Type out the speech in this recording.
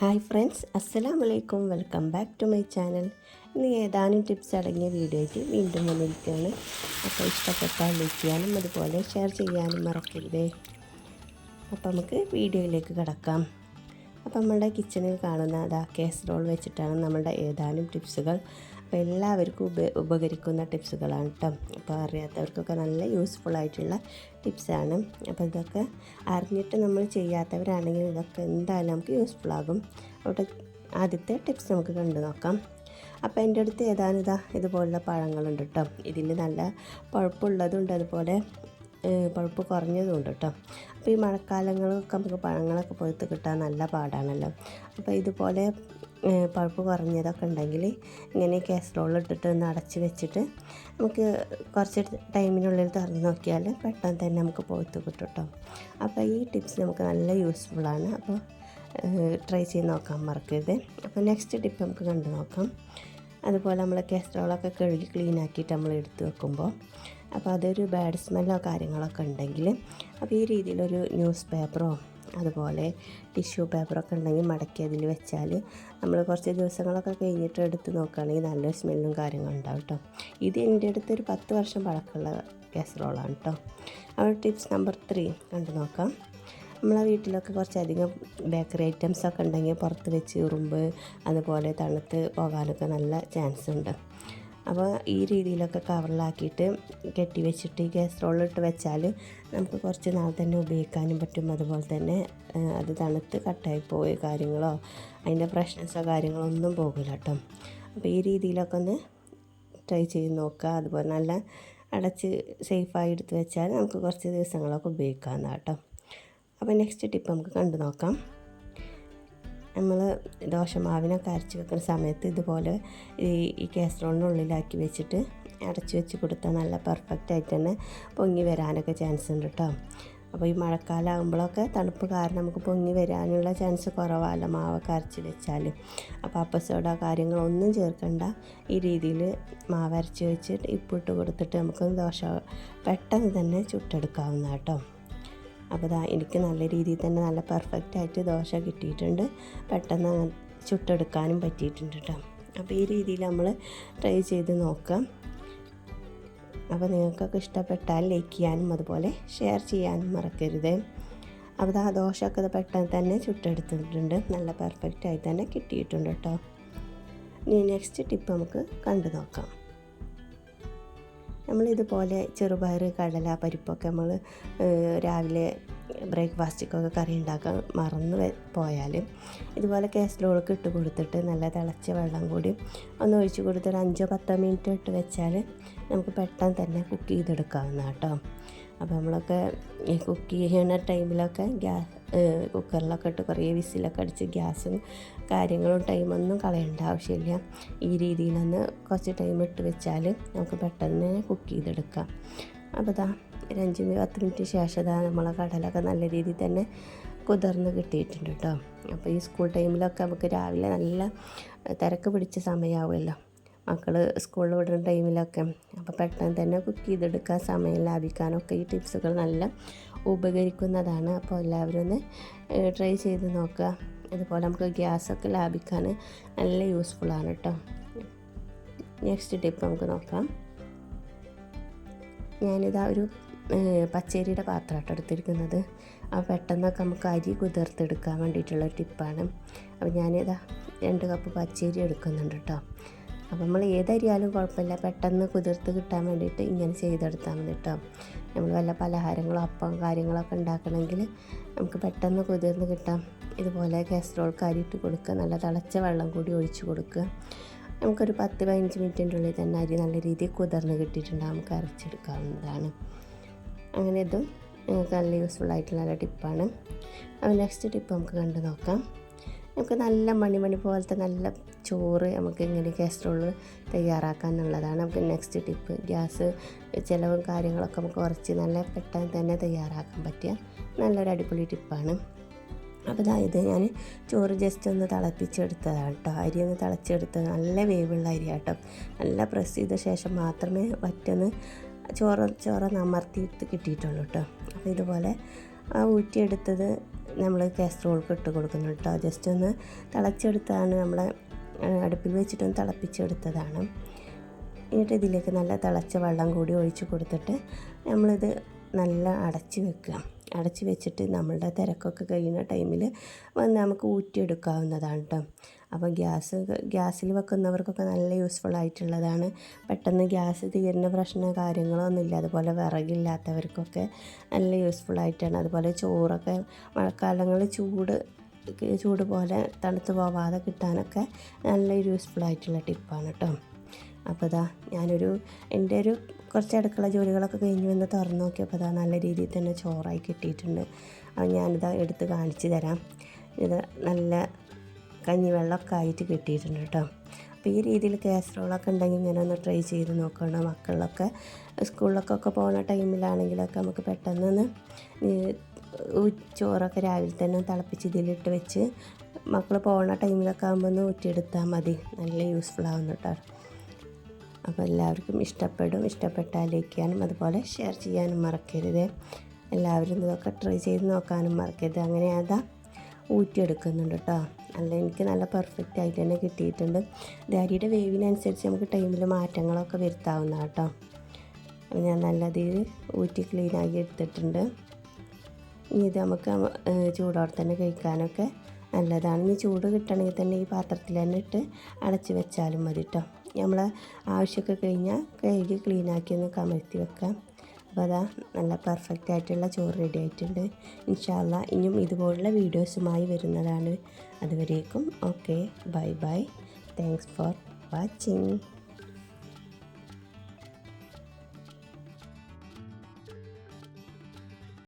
Hi friends അസ്സലാം വലൈക്കും welcome back to my channel. ഇന്ന് ഏതാനും ടിപ്സ് അടങ്ങിയ വീഡിയോ ആയിട്ട് വീണ്ടും വന്നിരിക്കുകയാണ്. അപ്പോൾ ഇഷ്ടപ്പെട്ടാൽ ലൈക്ക് ചെയ്യാനും അതുപോലെ ഷെയർ ചെയ്യാനും മറക്കരുതേ. അപ്പോൾ നമുക്ക് വീഡിയോയിലേക്ക് കിടക്കാം. അപ്പോൾ നമ്മുടെ കിച്ചണിൽ കാണുന്ന അതാ കേസറോൾ വെച്ചിട്ടാണ് നമ്മുടെ ഏതാനും ടിപ്സുകൾ. അപ്പോൾ എല്ലാവർക്കും ഉപ ഉപകരിക്കുന്ന ടിപ്സുകളാണ് കേട്ടോ. അപ്പോൾ അറിയാത്തവർക്കൊക്കെ നല്ല യൂസ്ഫുൾ ആയിട്ടുള്ള ടിപ്സാണ്. അപ്പോൾ ഇതൊക്കെ അറിഞ്ഞിട്ട് നമ്മൾ ചെയ്യാത്തവരാണെങ്കിൽ ഇതൊക്കെ എന്തായാലും നമുക്ക് യൂസ്ഫുൾ ആകും. അവിടെ ആദ്യത്തെ ടിപ്സ് നമുക്ക് കണ്ടു നോക്കാം. അപ്പോൾ എന്റെ അടുത്ത് ഏതാനും ഇതാ ഇതുപോലുള്ള പഴങ്ങളുണ്ട് കേട്ടോ. ഇതിൽ നല്ല പഴുപ്പുള്ളതുണ്ട് അതുപോലെ പഴുപ്പ് കുറഞ്ഞതുണ്ട് കേട്ടോ. അപ്പോൾ ഈ മഴക്കാലങ്ങളൊക്കെ നമുക്ക് പഴങ്ങളൊക്കെ പുറത്ത് കിട്ടാൻ നല്ല പാടാണല്ലോ. അപ്പോൾ ഇതുപോലെ പഴുപ്പ് കുറഞ്ഞതൊക്കെ ഉണ്ടെങ്കിൽ ഇങ്ങനെ കാസറോൾ ഇട്ടിട്ട് ഒന്ന് അടച്ച് വെച്ചിട്ട് നമുക്ക് കുറച്ച് ടൈമിനുള്ളിൽ തുറന്ന് നോക്കിയാൽ പെട്ടെന്ന് തന്നെ നമുക്ക് പോയിത്ത് കിട്ടും കേട്ടോ. അപ്പോൾ ഈ ടിപ്സ് നമുക്ക് നല്ല യൂസ്ഫുള്ളാണ് അപ്പോൾ ട്രൈ ചെയ്ത് നോക്കാൻ മറക്കരുത്. അപ്പോൾ നെക്സ്റ്റ് ടിപ്പ് നമുക്ക് കണ്ടു നോക്കാം. അതുപോലെ നമ്മൾ കാസറോളൊക്കെ കഴുകി ക്ലീൻ ആക്കിയിട്ട് നമ്മൾ എടുത്ത് വെക്കുമ്പോൾ അപ്പോൾ അതൊരു ബാഡ് സ്മെല്ലോ കാര്യങ്ങളൊക്കെ ഉണ്ടെങ്കിൽ അപ്പോൾ ഈ രീതിയിലൊരു ന്യൂസ് പേപ്പറോ അതുപോലെ ടിഷ്യൂ പേപ്പറൊക്കെ ഉണ്ടെങ്കിൽ മടക്കി അതിൽ വെച്ചാൽ നമ്മൾ കുറച്ച് ദിവസങ്ങളൊക്കെ കഴിഞ്ഞിട്ട് എടുത്ത് നോക്കുകയാണെങ്കിൽ നല്ലൊരു സ്മെല്ലും കാര്യങ്ങളും ഉണ്ടാവും കേട്ടോ ഇത് എന്റെ അടുത്ത് ഒരു പത്ത് വർഷം പഴക്കമുള്ള കാസറോളാണ് കേട്ടോ അപ്പോൾ ടിപ്സ് നമ്പർ ത്രീ കണ്ടു നോക്കാം. നമ്മളെ വീട്ടിലൊക്കെ കുറച്ചധികം ബേക്കറി ഐറ്റംസ് ഒക്കെ ഉണ്ടെങ്കിൽ പുറത്ത് വെച്ച് ഉറുമ്പ് അതുപോലെ തണുത്ത് പോകാനൊക്കെ നല്ല ചാൻസ് ഉണ്ട്. അപ്പോൾ ഈ രീതിയിലൊക്കെ കവറിലാക്കിയിട്ട് കെട്ടി വെച്ചിട്ട് ഈ ഇട്ട് വെച്ചാൽ നമുക്ക് കുറച്ച് നാൾ തന്നെ ഉപയോഗിക്കാനും പറ്റും. അതുപോലെ തന്നെ അത് തണുത്ത് കട്ടായി പോയ കാര്യങ്ങളോ അതിന്റെ ഫ്രഷ്നെസ്സോ കാര്യങ്ങളോ ഒന്നും പോകില്ല കേട്ടോ. അപ്പോൾ ഈ രീതിയിലൊക്കെ ഒന്ന് ട്രൈ ചെയ്ത് നോക്കുക. അതുപോലെ നല്ല അടച്ച് സേഫായി എടുത്ത് വെച്ചാൽ നമുക്ക് കുറച്ച് ദിവസങ്ങളൊക്കെ ഉപയോഗിക്കാവുന്നതാണ് കേട്ടോ. അപ്പോൾ നെക്സ്റ്റ് ടിപ്പ് നമുക്ക് കണ്ടു നോക്കാം. നമ്മൾ ദോശമാവിനൊക്കെ അരച്ച് വെക്കുന്ന സമയത്ത് ഇതുപോലെ ഈ ഈ കാസറോളിന്റെ ഉള്ളിലാക്കി വെച്ചിട്ട് അടച്ചു വെച്ച് കൊടുത്താൽ നല്ല പെർഫെക്റ്റ് ആയിട്ട് തന്നെ പൊങ്ങി വരാനൊക്കെ ചാൻസ് ഉണ്ട് കേട്ടോ അപ്പോൾ ഈ മഴക്കാലം ആകുമ്പോഴൊക്കെ തണുപ്പ് കാരണം നമുക്ക് പൊങ്ങി വരാനുള്ള ചാൻസ് കുറവല്ല മാവൊക്കെ അരച്ച് വെച്ചാൽ അപ്പോൾ അപ്പസോഡ കാര്യങ്ങളൊന്നും ചേർക്കണ്ട. ഈ രീതിയിൽ മാവ് അരച്ച് വെച്ചിട്ട് ഇപ്പിട്ട് കൊടുത്തിട്ട് നമുക്ക് ദോശ പെട്ടെന്ന് തന്നെ ചുട്ടെടുക്കാവുന്ന കേട്ടോ അപ്പോൾ എനിക്ക് നല്ല രീതിയിൽ തന്നെ നല്ല പെർഫെക്റ്റ് ആയിട്ട് ദോശ കിട്ടിയിട്ടുണ്ട്. പെട്ടെന്ന് ചുട്ടെടുക്കാനും പറ്റിയിട്ടുണ്ട് കേട്ടോ. അപ്പോൾ ഈ രീതിയിൽ നമ്മൾ ട്രൈ ചെയ്ത് നോക്കാം. അപ്പോൾ നിങ്ങൾക്കൊക്കെ ഇഷ്ടപ്പെട്ടാൽ ലൈക്ക് ചെയ്യാനും അതുപോലെ ഷെയർ ചെയ്യാനും മറക്കരുത്. അപ്പോൾ ആ ദോശയൊക്കെ അത് പെട്ടെന്ന് തന്നെ ചുട്ടെടുത്തിട്ടുണ്ട്. നല്ല പെർഫെക്റ്റ് ആയി തന്നെ കിട്ടിയിട്ടുണ്ട് കേട്ടോ. ഇനി നെക്സ്റ്റ് ടിപ്പ് നമുക്ക് കണ്ടു നോക്കാം. നമ്മളിതുപോലെ ചെറുപയർ കടല പരിപ്പൊക്കെ നമ്മൾ രാവിലെ ബ്രേക്ക്ഫാസ്റ്റിക്കൊക്കെ കറി ഉണ്ടാക്കാൻ മറന്ന് പോയാൽ ഇതുപോലെ കാസറോളൊക്കെ ഇട്ട് കൊടുത്തിട്ട് നല്ല തിളച്ച വെള്ളം കൂടി ഒന്ന് ഒഴിച്ച് കൊടുത്തിട്ട് അഞ്ചോ പത്തോ മിനിറ്റ് ഇട്ട് വെച്ചാൽ നമുക്ക് പെട്ടെന്ന് തന്നെ കുക്ക് ചെയ്തെടുക്കാവുന്ന കേട്ടോ. അപ്പോൾ നമ്മളൊക്കെ കുക്ക് ചെയ്യുന്ന ടൈമിലൊക്കെ ഗ്യാസ് കുക്കറിലൊക്കെ ഇട്ട് കുറേ വിസിലൊക്കെ അടിച്ച് ഗ്യാസും കാര്യങ്ങളും ടൈമൊന്നും കളയേണ്ട ആവശ്യമില്ല. ഈ രീതിയിലൊന്ന് കുറച്ച് ടൈം ഇട്ട് വെച്ചാൽ നമുക്ക് പെട്ടെന്ന് കുക്ക് ചെയ്തെടുക്കാം. അപ്പോൾ ഇതാ ഒരു അഞ്ച് പത്ത് മിനിറ്റ് ശേഷം ഇതാ നമ്മളെ കടലൊക്കെ നല്ല രീതിയിൽ തന്നെ കുതിർന്ന് കിട്ടിയിട്ടുണ്ട് കേട്ടോ. അപ്പോൾ ഈ സ്കൂൾ ടൈമിലൊക്കെ നമുക്ക് രാവിലെ നല്ല തിരക്ക് പിടിച്ച സമയമാവുമല്ലോ. മക്കൾ സ്കൂളിൽ വിടുന്ന ടൈമിലൊക്കെ അപ്പോൾ പെട്ടെന്ന് തന്നെ കുക്ക് ചെയ്തെടുക്കാൻ സമയം ലാഭിക്കാനൊക്കെ ഈ ടിപ്സുകൾ നല്ല ഉപകരിക്കുന്നതാണ്. അപ്പോൾ എല്ലാവരും ഒന്ന് ട്രൈ ചെയ്ത് നോക്കുക. അതുപോലെ നമുക്ക് ഗ്യാസൊക്കെ ലാഭിക്കാൻ നല്ല യൂസ്ഫുൾ ആണ് കേട്ടോ നെക്സ്റ്റ് ടിപ്പ് നമുക്ക് നോക്കാം. ഞാനിതാ ഒരു പച്ചരിയുടെ പാത്രമായിട്ട് എടുത്തിരിക്കുന്നത്. ആ പെട്ടെന്നൊക്കെ നമുക്ക് അരി കുതിർത്തെടുക്കാൻ വേണ്ടിയിട്ടുള്ള ടിപ്പാണ് അപ്പോൾ ഞാനിതാ രണ്ട് കപ്പ് പച്ചരി എടുക്കുന്നുണ്ട് കേട്ടോ അപ്പോൾ നമ്മൾ ഏതരിയാലും കുഴപ്പമില്ല. പെട്ടെന്ന് കുതിർത്ത് കിട്ടാൻ വേണ്ടിയിട്ട് ഇങ്ങനെ ചെയ്തെടുത്താൽ മതി കേട്ടോ നമ്മൾ വല്ല പലഹാരങ്ങളോ അപ്പം കാര്യങ്ങളൊക്കെ ഉണ്ടാക്കണമെങ്കിൽ നമുക്ക് പെട്ടെന്ന് കുതിർന്ന് കിട്ടാം. ഇതുപോലെ കാസറോൾക്ക് കാരിയിട്ട് കൊടുക്കുക. നല്ല തിളച്ച വെള്ളം കൂടി ഒഴിച്ച് കൊടുക്കുക. നമുക്കൊരു പത്ത് പതിനഞ്ച് മിനിറ്റിന്റെ ഉള്ളിൽ തന്നെ അരി നല്ല രീതിയിൽ കുതിർന്ന് കിട്ടിയിട്ടുണ്ടാകും നമുക്ക് അരച്ചെടുക്കാവുന്നതാണ്. അങ്ങനെ ഇതും നമുക്ക് നല്ല യൂസ്ഫുൾ ആയിട്ടുള്ള ടിപ്പാണ്. അപ്പോൾ നെക്സ്റ്റ് ടിപ്പ് നമുക്ക് കണ്ടു നോക്കാം. നമുക്ക് നല്ല മണിമണി പോലത്തെ നല്ല ചോറ് നമുക്ക് ഇങ്ങനെ കാസറോൾ തയ്യാറാക്കാം എന്നുള്ളതാണ് നമുക്ക് നെക്സ്റ്റ് ടിപ്പ് ഗ്യാസ് ചിലവും കാര്യങ്ങളൊക്കെ നമുക്ക് കുറച്ച് നല്ല പെട്ടെന്ന് തന്നെ തയ്യാറാക്കാൻ പറ്റിയ നല്ലൊരു അടിപൊളി ടിപ്പാണ് അപ്പോൾ അതായത് ഞാൻ ചോറ് ജസ്റ്റ് ഒന്ന് തിളപ്പിച്ചെടുത്തതാണ് കേട്ടോ അരി ഒന്ന് തിളച്ചെടുത്തത് നല്ല വേവുള്ള അരി കേട്ടോ നല്ല പ്രസ് ചെയ്ത ശേഷം മാത്രമേ വറ്റൊന്ന് ചോറ് ചോറ് അമർത്തിയിട്ട് കിട്ടിയിട്ടുള്ളൂ കേട്ടോ അപ്പോൾ ഇതുപോലെ ആ ഊറ്റിയെടുത്തത് നമ്മൾ കാസ്ട്രോൾക്ക് ഇട്ട് കൊടുക്കുന്നു കേട്ടോ. ജസ്റ്റ് ഒന്ന് തിളച്ചെടുത്താണ് നമ്മൾ അടുപ്പിൽ വെച്ചിട്ടൊന്ന് തിളപ്പിച്ചെടുത്തതാണ്. എന്നിട്ട് ഇതിലേക്ക് നല്ല തിളച്ച വെള്ളം കൂടി ഒഴിച്ച് കൊടുത്തിട്ട് നമ്മളിത് നല്ല അടച്ച് വെക്കുക. അടച്ച് വെച്ചിട്ട് നമ്മളുടെ തിരക്കൊക്കെ കഴിയുന്ന ടൈമിൽ വന്ന് നമുക്ക് ഊറ്റിയെടുക്കാവുന്നതാണ് കേട്ടോ അപ്പോൾ ഗ്യാസ് ഗ്യാസിൽ വെക്കുന്നവർക്കൊക്കെ നല്ല യൂസ്ഫുൾ ആയിട്ടുള്ളതാണ്. പെട്ടെന്ന് ഗ്യാസ് തീരുന്ന പ്രശ്ന കാര്യങ്ങളൊന്നും ഇല്ല അതുപോലെ വിറകില്ലാത്തവർക്കൊക്കെ നല്ല യൂസ്ഫുൾ ആയിട്ടാണ്. അതുപോലെ ചോറൊക്കെ മഴക്കാലങ്ങളിൽ ചൂട് ചൂട് പോലെ തണുത്ത് പോവാതെ കിട്ടാനൊക്കെ നല്ല യൂസ്ഫുൾ ആയിട്ടുള്ള ടിപ്പാണ് കേട്ടോ അപ്പോൾ ഇതാ ഞാനൊരു എന്റെ ഒരു കുറച്ച് അടുക്കള ജോലികളൊക്കെ കഴിഞ്ഞ് വന്ന് തുറന്നു നോക്കിയപ്പോൾ അതാ നല്ല രീതിയിൽ തന്നെ ചോറായി കിട്ടിയിട്ടുണ്ട്. അത് ഞാനിതാ എടുത്ത് കാണിച്ചു തരാം. ഇത് നല്ല കഞ്ഞിവെള്ളമൊക്കെ ആയിട്ട് കിട്ടിയിട്ടുണ്ട് കേട്ടോ. അപ്പോൾ ഈ രീതിയിൽ കാസറോളൊക്കെ ഉണ്ടെങ്കിൽ ഇങ്ങനെ ഒന്ന് ട്രൈ ചെയ്ത് നോക്കണം മക്കളിലൊക്കെ സ്കൂളിലൊക്കെ പോകുന്ന ടൈമിലാണെങ്കിലൊക്കെ നമുക്ക് പെട്ടെന്ന് ചോറൊക്കെ രാവിലെ തന്നെ തിളപ്പിച്ച് ഇതിലിട്ട് വെച്ച് മക്കൾ പോകുന്ന ടൈമിലൊക്കെ ആകുമ്പോൾ ഒന്ന് ഊറ്റിയെടുത്താൽ മതി. നല്ല യൂസ്ഫുൾ ആവുന്നു കേട്ടോ. അപ്പോൾ എല്ലാവർക്കും ഇഷ്ടപ്പെടും ഇഷ്ടപ്പെട്ടാൽ ലൈക്കാനും അതുപോലെ ഷെയർ ചെയ്യാനും മറക്കരുത്. എല്ലാവരും ഇതൊക്കെ ട്രൈ ചെയ്ത് നോക്കാനും മറക്കരുത്. അങ്ങനെ അതാ ഊറ്റിയെടുക്കുന്നുണ്ട് കേട്ടോ. അല്ല എനിക്ക് നല്ല പെർഫെക്റ്റ് ആയിട്ട് തന്നെ കിട്ടിയിട്ടുണ്ട്. ഡാരിയുടെ വേവിനനുസരിച്ച് നമുക്ക് ടൈമിൽ മാറ്റങ്ങളൊക്കെ വരുത്താവുന്ന കേട്ടോ. ഞാൻ നല്ല രീതിയിൽ ഊറ്റി ക്ലീനാക്കി എടുത്തിട്ടുണ്ട്. ഇനി ഇത് നമുക്ക് ചൂടോടെ തന്നെ കഴിക്കാനൊക്കെ നല്ലതാണ്. ഇനി ചൂട് കിട്ടണമെങ്കിൽ തന്നെ ഈ പാത്രത്തിൽ തന്നെ ഇട്ട് അടച്ച് വെച്ചാലും മതി കേട്ടോ. നമ്മൾ ആവശ്യമൊക്കെ കഴിഞ്ഞാൽ കഴുകി ക്ലീനാക്കി ഒന്ന് കമഴ്ത്തി വെക്കാം. അപ്പോൾ അതാ നല്ല പെർഫെക്റ്റ് ആയിട്ടുള്ള ചോറ് റെഡി ആയിട്ടുണ്ട്. ഇൻഷാല്ല ഇനിയും ഇതുപോലുള്ള വീഡിയോസുമായി വരുന്നതാണ്. അതുവരേക്കും okay bye bye thanks for watching